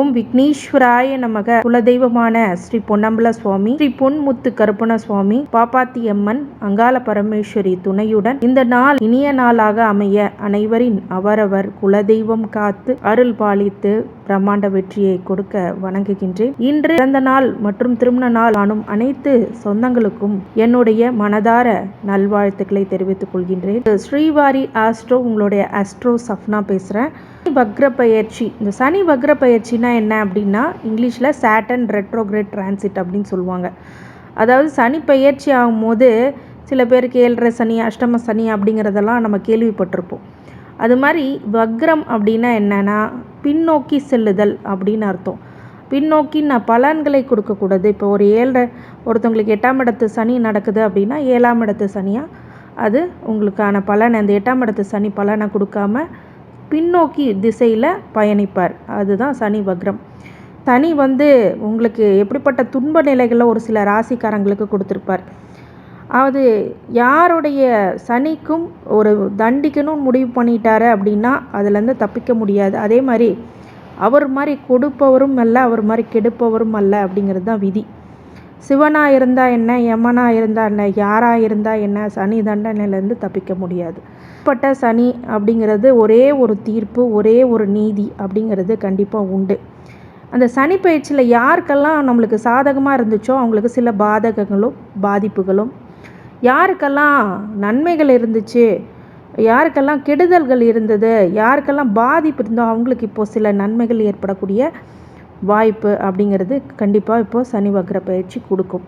ஓம் விக்னேஸ்வராய நமக. குலதெய்வமான ஸ்ரீ பொன்னம்பல சுவாமி ஸ்ரீ பொன்முத்து கருப்பண சுவாமி பாப்பாத்தி அம்மன் அங்காள பரமேஸ்வரி துணையுடன் இந்த நாள் இனிய நாளாக அமைய அனைவரின் அவரவர் குலதெய்வம் காத்து அருள் பாலித்து பிரம்மாண்ட வெற்றியை கொடுக்க வணங்குகின்றேன். இன்று பிறந்த நாள் மற்றும் திருமண நாள் காணும் அனைத்து சொந்தங்களுக்கும் என்னுடைய மனதார நல்வாழ்த்துக்களை தெரிவித்துக் கொள்கின்றேன். ஸ்ரீவாரி ஆஸ்ட்ரோ உங்களுடைய ஆஸ்ட்ரோ சஃப்னா பேசுகிறேன் வக்ர பயிற்சி இந்த சனி வக்ர பயிற்சினா என்ன அப்படின்னா இங்கிலீஷில் சேட்டன் ரெட்ரோகிரேட் டிரான்சிட் அப்படின்னு சொல்லுவாங்க. அதாவது சனி பயிற்சி ஆகும்போது சில பேருக்கு ஏழரை சனி அஷ்டம சனி அப்படிங்கிறதெல்லாம் நம்ம கேள்விப்பட்டிருப்போம். அது மாதிரி வக்ரம் அப்படின்னா என்னென்னா பின்னோக்கி செல்லுதல் அப்படின்னு அர்த்தம். பின்னோக்கி நான் பலன்களை கொடுக்கக்கூடாது. இப்போ ஒரு ஏழரை ஒருத்தவங்களுக்கு எட்டாம் இடத்து சனி நடக்குது அப்படின்னா ஏழாம் இடத்து சனியாக அது உங்களுக்கான பலன். அந்த எட்டாம் இடத்து சனி பலனை கொடுக்காம பின்னோக்கி திசையில் பயணிப்பார். அதுதான் சனி வக்ரம். தனி வந்து உங்களுக்கு எப்படிப்பட்ட துன்ப நிலைகளில் ஒரு சில ராசிக்காரங்களுக்கு கொடுத்துருப்பார். அது யாருடைய சனிக்கும் ஒரு தண்டிக்கணும்னு முடிவு பண்ணிட்டாரு அப்படின்னா அதுலேருந்து தப்பிக்க முடியாது. அதே மாதிரி அவர் மாதிரி கொடுப்பவரும் அல்ல அவர் மாதிரி கெடுப்பவரும் அல்ல அப்படிங்கிறது தான் விதி. சிவனாக இருந்தால் என்ன யமனாக இருந்தால் என்ன யாராக இருந்தால் என்ன சனி தண்டனையிலேருந்து தப்பிக்க முடியாது. உட்பட்ட சனி அப்படிங்கிறது ஒரே ஒரு தீர்ப்பு ஒரே ஒரு நீதி அப்படிங்கிறது கண்டிப்பாக உண்டு. அந்த சனி பயிற்சியில் யாருக்கெல்லாம் நம்மளுக்கு சாதகமாக இருந்துச்சோ அவங்களுக்கு சில பாதகங்களும் பாதிப்புகளும். யாருக்கெல்லாம் நன்மைகள் இருந்துச்சு யாருக்கெல்லாம் கெடுதல்கள் இருந்தது யாருக்கெல்லாம் பாதிப்பு இருந்தோ அவங்களுக்கு இப்போது சில நன்மைகள் ஏற்படக்கூடிய வாய்ப்பு அப்படிங்கிறது கண்டிப்பாக இப்போது சனி வக்ர பயிற்சி கொடுக்கும்.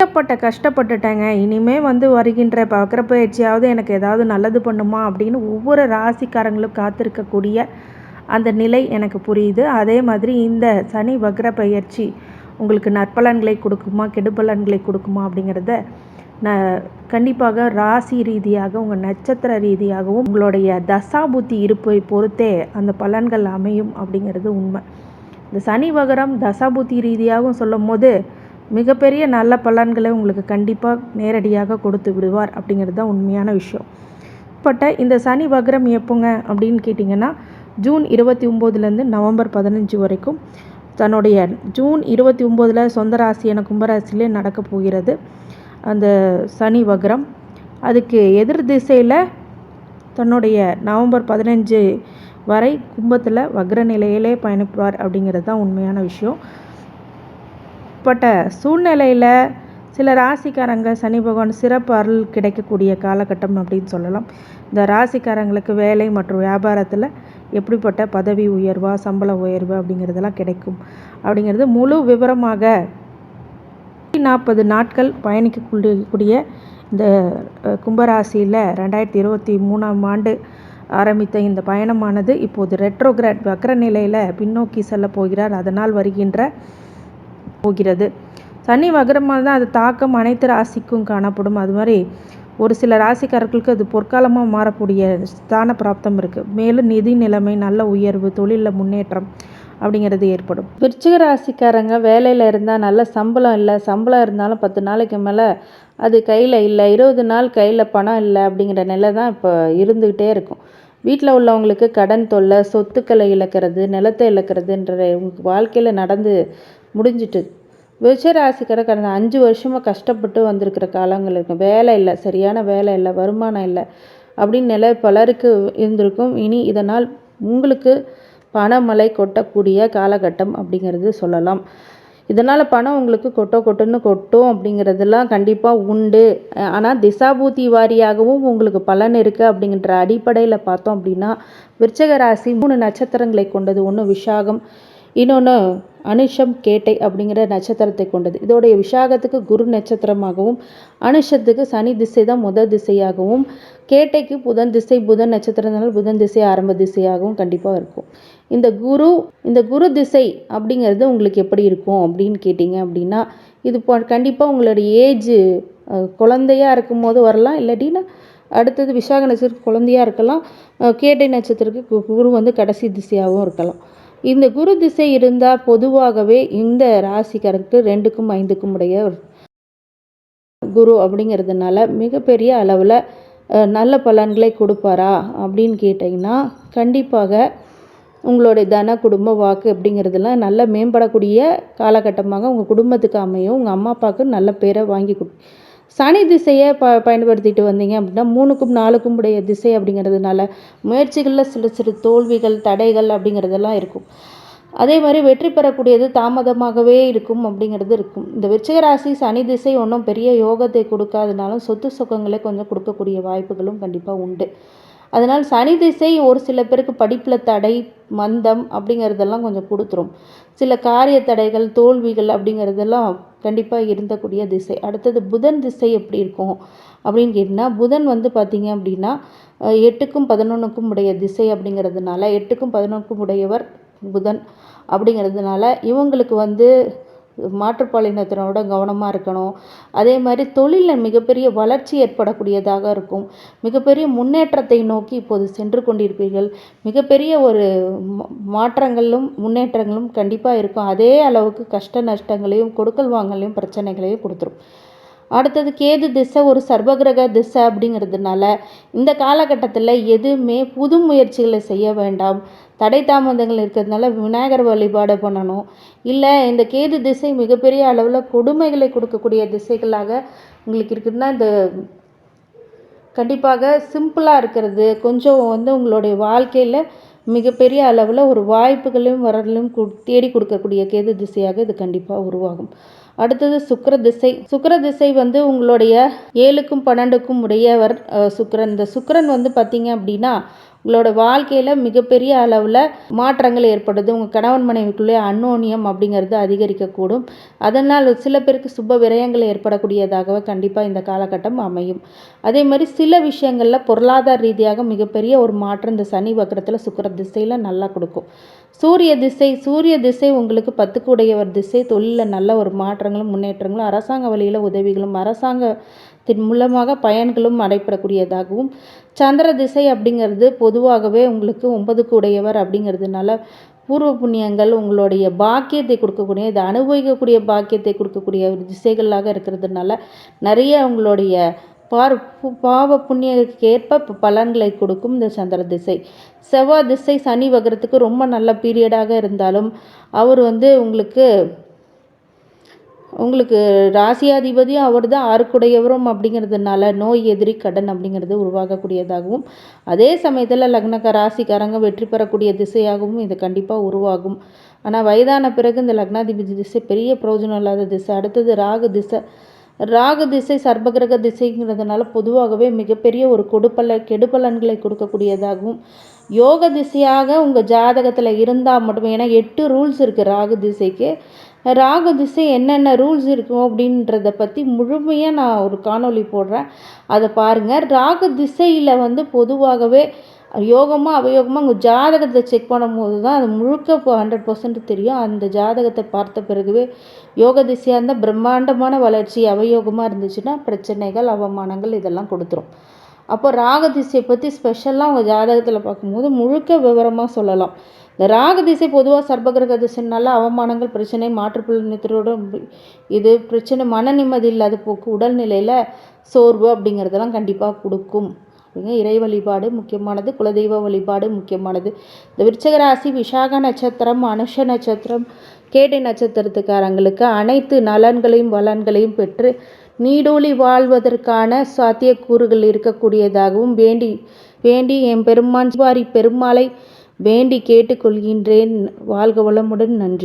கஷ்டப்பட்ட கஷ்டப்பட்டுட்டேங்க. இனிமே வந்து வருகின்ற பக்கரப்பயிற்சியாவது எனக்கு ஏதாவது நல்லது பண்ணுமா அப்படின்னு ஒவ்வொரு ராசிக்காரங்களும் காத்திருக்கக்கூடிய அந்த நிலை எனக்கு புரியுது. அதே மாதிரி இந்த சனி வக்ர பயிற்சி உங்களுக்கு நற்பலன்களை கொடுக்குமா கெடுபலன்களை கொடுக்குமா அப்படிங்கிறத ந கண்டிப்பாக ராசி ரீதியாக உங்கள் நட்சத்திர ரீதியாகவும் உங்களுடைய தசாபுத்தி இருப்பை பொறுத்தே அந்த பலன்கள் அமையும் அப்படிங்கிறது உண்மை. இந்த சனி வகரம் தசாபுத்தி ரீதியாகவும் சொல்லும் போது மிகப்பெரிய நல்ல பலன்களை உங்களுக்கு கண்டிப்பாக நேரடியாக கொடுத்து விடுவார் அப்படிங்கிறது தான் உண்மையான விஷயம். பட்ட இந்த சனி வக்ரம் எப்போங்க அப்படின்னு கேட்டிங்கன்னா ஜூன் இருபத்தி ஒம்போதுலேருந்து நவம்பர் பதினஞ்சு வரைக்கும் தன்னுடைய ஜூன் இருபத்தி ஒம்போதில் சொந்த ராசியான கும்பராசிலே நடக்க போகிறது அந்த சனி வக்ரம். அதுக்கு எதிர் திசையில் தன்னுடைய நவம்பர் பதினஞ்சு வரை கும்பத்தில் வக்ர நிலையிலே பயணிப்பார் அப்படிங்கிறது தான் உண்மையான விஷயம். பட்ட சூழ்நிலையில் சில ராசிக்காரங்க சனி பகவான் சிறப்பு அருள் கிடைக்கக்கூடிய காலகட்டம் அப்படின்னு சொல்லலாம். இந்த ராசிக்காரங்களுக்கு வேலை மற்றும் வியாபாரத்தில் எப்படிப்பட்ட பதவி உயர்வா சம்பள உயர்வு அப்படிங்கிறதெல்லாம் கிடைக்கும். அப்படிங்கிறது முழு விவரமாக நாற்பது நாட்கள் பயணிக்கக்கூடிய இந்த கும்பராசியில் ரெண்டாயிரத்தி இருபத்தி மூணாம் ஆண்டு ஆரம்பித்த இந்த பயணமானது இப்போது ரெட்ரோகிராட் வக்ர நிலையில் பின்னோக்கி செல்ல போகிறார். அதனால் வருகின்ற போகிறது. சனி வக்ரமாக தான் அது தாக்கம் அனைத்து ராசிக்கும் காணப்படும். அது மாதிரி ஒரு சில ராசிக்காரர்களுக்கு அது பொற்காலமாக மாறக்கூடிய ஸ்தான பிராப்தம் இருக்குது மேலும் நிதி நிலைமை நல்ல உயர்வு தொழிலில் முன்னேற்றம் அப்படிங்கிறது ஏற்படும். விருச்சிக ராசிக்காரங்க வேலையில் இருந்தால் நல்ல சம்பளம் இல்லை. சம்பளம் இருந்தாலும் பத்து நாளைக்கு மேலே அது கையில் இல்லை. இருபது நாள் கையில் பணம் இல்லை அப்படிங்கிற நிலை தான் இப்போ இருந்துக்கிட்டே இருக்கும். வீட்டில் உள்ளவங்களுக்கு கடன் தொல்லை சொத்துக்களை இழக்கிறது நிலத்தை இழக்கிறதுன்ற வாழ்க்கையில் நடந்து முடிஞ்சிட்டு விருச்சராசிக்கார கடந்த அஞ்சு வருஷமாக கஷ்டப்பட்டு வந்திருக்கிற காலங்கள் இருக்கும் வேலை இல்லை சரியான வேலை இல்லை வருமானம் இல்லை அப்படின்னு நிலை பலருக்கு இருந்திருக்கும். இனி இதனால் உங்களுக்கு பணமழை கொட்டக்கூடிய காலகட்டம் அப்படிங்கிறது சொல்லலாம். இதனால் பணம் உங்களுக்கு கொட்டோ கொட்டுன்னு கொட்டும் அப்படிங்கிறதெல்லாம் கண்டிப்பாக உண்டு. ஆனால் திசாபூத்தி வாரியாகவும் உங்களுக்கு பலன் இருக்குது அப்படிங்கிற அடிப்படையில் பார்த்தோம் அப்படின்னா விருச்சக ராசி மூணு நட்சத்திரங்களை கொண்டது ஒன்று விஷாகம். இன்னொன்று அனுஷம் கேட்டை அப்படிங்கிற நட்சத்திரத்தை கொண்டது. இதோடைய விஷாகத்துக்கு குரு நட்சத்திரமாகவும் அனுஷத்துக்கு சனி திசை தான் முதல் திசையாகவும் கேட்டைக்கு புதன் திசை புதன் நட்சத்திரத்தினால் புதன் திசை ஆரம்ப திசையாகவும் கண்டிப்பாக இருக்கும். இந்த குரு இந்த குரு திசை அப்படிங்கிறது உங்களுக்கு எப்படி இருக்கும் அப்படின்னு கேட்டிங்க அப்படின்னா இது கண்டிப்பாக உங்களுடைய ஏஜு குழந்தையாக இருக்கும் போது வரலாம் இல்லாட்டின்னா அடுத்தது விசாக நட்சத்திரம் குழந்தையாக இருக்கலாம் கேட்டை நட்சத்திரத்துக்கு குரு வந்து கடைசி திசையாகவும் இருக்கலாம். இந்த குரு திசை இருந்தால் பொதுவாகவே இந்த ராசிக்காரருக்கு ரெண்டுக்கும் ஐந்துக்கும் உடைய குரு அப்படிங்கிறதுனால மிகப்பெரிய அளவில் நல்ல பலன்களை கொடுப்பாரா அப்படின்னு கேட்டிங்கன்னா கண்டிப்பாக உங்களுடைய தன குடும்ப வாக்கு அப்படிங்கிறதெல்லாம் நல்லா மேம்படக்கூடிய காலகட்டமாக உங்கள் குடும்பத்துக்கு அமையும். உங்கள் அம்மா அப்பாவுக்கு நல்ல பேரை வாங்கி கொடு சனி திசையை ப பயன்படுத்திட்டு வந்தீங்க அப்படின்னா மூணுக்கும் நாலுக்கும் உடைய திசை அப்படிங்கிறதுனால முயற்சிகளில் சிறு சிறு தோல்விகள் தடைகள் அப்படிங்கிறதெல்லாம் இருக்கும். அதே மாதிரி வெற்றி பெறக்கூடியது தாமதமாகவே இருக்கும் அப்படிங்கிறது இருக்கும். இந்த விருச்சிகராசி சனி திசை ஒன்றும் பெரிய யோகத்தை கொடுக்காதனாலும் சொத்து சுகங்களை கொஞ்சம் கொடுக்கக்கூடிய வாய்ப்புகளும் கண்டிப்பாக உண்டு. அதனால் சனி திசை ஒரு சில பேருக்கு படிப்பில் தடை மந்தம் அப்படிங்கிறதெல்லாம் கொஞ்சம் கொடுத்துரும். சில காரிய தடைகள் தோல்விகள் அப்படிங்கிறதெல்லாம் கண்டிப்பாக இருந்தக்கூடிய திசை. அடுத்தது புதன் திசை எப்படி இருக்கும் அப்படின்னு கேட்டிங்கன்னா புதன் வந்து பார்த்திங்க அப்படின்னா எட்டுக்கும் பதினொன்றுக்கும் உடைய திசை அப்படிங்கிறதுனால எட்டுக்கும் பதினொன்றுக்கும் உடையவர் புதன் அப்படிங்கிறதுனால இவங்களுக்கு வந்து மாற்றுப்பாலினத்தினரோட கவனமாக இருக்கணும். அதே மாதிரி தொழிலில் மிகப்பெரிய வளர்ச்சி ஏற்படக்கூடியதாக இருக்கும். மிகப்பெரிய முன்னேற்றத்தை நோக்கி இப்போது சென்று கொண்டிருப்பீர்கள். மிகப்பெரிய ஒரு மாற்றங்களும் முன்னேற்றங்களும் கண்டிப்பாக இருக்கும். அதே அளவுக்கு கஷ்ட நஷ்டங்களையும் கொடுக்கல் வாங்கலையும் பிரச்சனைகளையும் கொடுத்துரும். அடுத்தது கேது திசை ஒரு சர்வகிரக திசை அப்படிங்கிறதுனால இந்த காலகட்டத்தில் எதுவுமே புது முயற்சிகளை செய்ய வேண்டாம். தடை தாமதங்கள் இருக்கிறதுனால விநாயகர் வழிபாடு பண்ணணும். இல்லை இந்த கேது திசை மிகப்பெரிய அளவில் கொடுமைகளை கொடுக்கக்கூடிய திசைகளாக உங்களுக்கு இருக்குதுன்னா இந்த கண்டிப்பாக சிம்பிளாக இருக்கிறது. கொஞ்சம் வந்து உங்களுடைய வாழ்க்கையில் மிகப்பெரிய அளவில் ஒரு வாய்ப்புகளையும் வரலையும் தேடி கொடுக்கக்கூடிய கேது திசையாக இது கண்டிப்பாக உருவாகும். அடுத்தது சுக்கர திசை சுக்கர திசை வந்து உங்களுடைய ஏழுக்கும் பன்னெண்டுக்கும் உடையவர் சுக்கரன். இந்த சுக்கரன் வந்து பார்த்தீங்க அப்படின்னா உங்களோட வாழ்க்கையில் மிகப்பெரிய அளவில் மாற்றங்கள் ஏற்படுது. உங்கள் கணவன் மனைவிக்குள்ளே அன்னோனியம் அப்படிங்கிறது அதிகரிக்கக்கூடும். அதனால் சில பேருக்கு சுப விரயங்கள் ஏற்படக்கூடியதாகவே கண்டிப்பாக இந்த காலகட்டம் அமையும். அதே மாதிரி சில விஷயங்களில் பொருளாதார ரீதியாக மிகப்பெரிய ஒரு மாற்றம் இந்த சனி வக்கரத்தில் சுக்கர திசையில் நல்லா கொடுக்கும். சூரிய திசை சூரிய திசை உங்களுக்கு பத்துக்குடையவர் திசை. தொழிலில் நல்ல ஒரு மாற்றங்களும் முன்னேற்றங்களும் அரசாங்க வழியில் உதவிகளும் அரசாங்க இதன் மூலமாக பயன்களும் நடைபெறக்கூடியதாகவும் சந்திர திசை அப்படிங்கிறது பொதுவாகவே உங்களுக்கு ஒன்பதுக்கு உடையவர் அப்படிங்கிறதுனால பூர்வ புண்ணியங்கள் உங்களுடைய பாக்கியத்தை கொடுக்கக்கூடிய இதை அனுபவிக்கக்கூடிய பாக்கியத்தை கொடுக்கக்கூடிய ஒரு திசைகளாக இருக்கிறதுனால நிறைய உங்களுடைய பார் பாவ புண்ணியத்துக்கு பலன்களை கொடுக்கும் இந்த சந்திர திசை. செவ்வாய் திசை சனி வகரத்துக்கு ரொம்ப நல்ல பீரியடாக இருந்தாலும் அவர் வந்து உங்களுக்கு உங்களுக்கு ராசியாதிபதியும் அவர் தான் ஆறுக்குடையவரும் அப்படிங்கிறதுனால நோய் எதிரி கடன் அப்படிங்கிறது உருவாகக்கூடியதாகவும் அதே சமயத்தில் லக்னக்க ராசிக்காரங்க வெற்றி பெறக்கூடிய திசையாகவும் இது கண்டிப்பாக உருவாகும். ஆனால் வயதான பிறகு இந்த லக்னாதிபதி திசை பெரிய பிரயோஜனம் இல்லாத திசை. அடுத்தது ராகு திசை. ராகு திசை சர்பகிரக திசைங்கிறதுனால பொதுவாகவே மிகப்பெரிய ஒரு கொடுப்பல கெடுபலன்களை கொடுக்கக்கூடியதாகவும் யோக திசையாக உங்கள் ஜாதகத்தில் இருந்தால் மட்டுமே ஏன்னா எட்டு ரூல்ஸ் இருக்குது ராகு திசைக்கு. ராகு திசை என்னென்ன ரூல்ஸ் இருக்கும் அப்படின்றத பற்றி முழுமையாக நான் ஒரு காணொலி போடுறேன். அதை பாருங்கள் ராகு திசையில் வந்து பொதுவாகவே யோகமாக அவயோகமாக உங்கள் ஜாதகத்தை செக் பண்ணும்போது தான் அது முழுக்க இப்போ ஹண்ட்ரட் பர்சன்ட் தெரியும். அந்த ஜாதகத்தை பார்த்த பிறகுவே யோக திசையாக இருந்தால் பிரம்மாண்டமான வளர்ச்சி அவயோகமாக இருந்துச்சுன்னா பிரச்சனைகள் அவமானங்கள் இதெல்லாம் கொடுத்துரும். அப்போ ராக திசையை பற்றி ஸ்பெஷலாக உங்கள் ஜாதகத்தில் பார்க்கும்போது முழுக்க விவரமாக சொல்லலாம். இந்த ராக திசை பொதுவாக சர்பகிரக திசைனால அவமானங்கள் பிரச்சனை மாற்றுப்புலனத்தோட இது பிரச்சனை மன நிம்மதி இல்லாத போக்கு உடல்நிலையில் சோர்வு அப்படிங்கிறதெல்லாம் கண்டிப்பாக கொடுக்கும். அப்படிங்க. இறை வழிபாடு முக்கியமானது குலதெய்வ வழிபாடு முக்கியமானது. இந்த விருச்சக ராசி விசாக நட்சத்திரம் அனுஷ நட்சத்திரம் கேட்டை நட்சத்திரத்துக்காரங்களுக்கு அனைத்து நலன்களையும் வளன்களையும் பெற்று நீடூழி வாழ்வதற்கான சாத்தியக்கூறுகள் இருக்கக்கூடியதாகவும் வேண்டி வேண்டி என் பெருமான் பெருமாளை வேண்டி கேட்டுக்கொள்கின்றேன் வாழ்க வளமுடன். நன்றி.